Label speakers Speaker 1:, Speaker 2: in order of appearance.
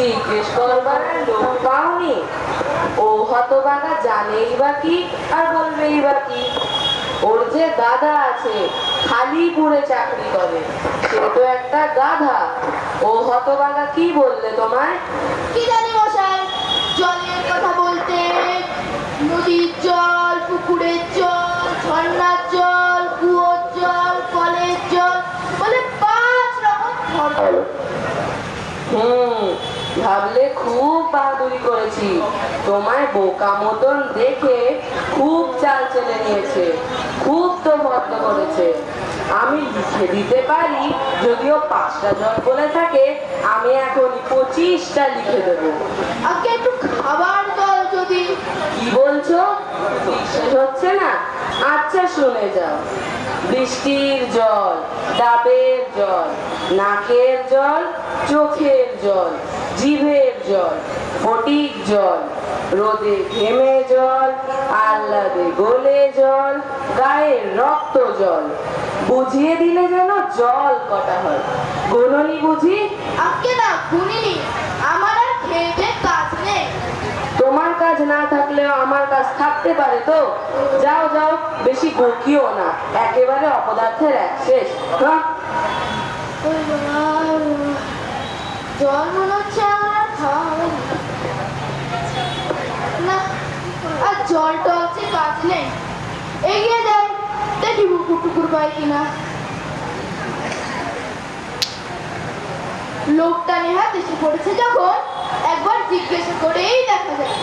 Speaker 1: জিজ্ঞেস করবার লোক পাওনি। ও হতবাগা জানেই বা কি, আর বলবেই বা কি। ওর যে দাদা আছে খালিপুরে চাকরি করে, সে তো একটা গাধা। ও হতবাগা কি বললে তোমায়?
Speaker 2: কি জানি মশাই, জলের কথা বলতে, নদীর জল, পুকুরের জল, ঝর্ণার জল
Speaker 1: ভাবলে খুব বাহাদুরি করেছি। তোমায় বোকা মতন দেখে খুব চাল চেলে নিয়েছে খুব তো ভদ্র করেছে। আমি লিখে দিতে পারি যদিও পাঁচটা জল বলে থাকে আমি এখন পঁচিশটা লিখে দেবো।
Speaker 2: আগে একটু খাবার জল যদি।
Speaker 1: কি বলছো? বিশ্বাস হচ্ছে না? আচ্ছা শুনে যাও। বৃষ্টির জল ডাবের জল, নাকের জল, চোখের জল, জিভের জল ফটিক জল, রোদে ঘেমে জল, আহ্লাদে গোলে জল, গায়ের রক্ত জল। বুঝিয়ে দিলে যেন জল কটা হয়। গোলনি বুঝি
Speaker 2: আজকে না শুনিনি আমার আর খেয়ে দেয়ে কাজ নেই
Speaker 1: তোমার কাজ না থাকলেও আমার কাজ থাকতে পারে তো? যাও যাও, বেশি বকিও না। একেবারে অপদার্থের এক শেষ।
Speaker 2: লোকটা নেহাত এসে পড়েছে যখন একবার জিজ্ঞাসা করেই দেখা যায়।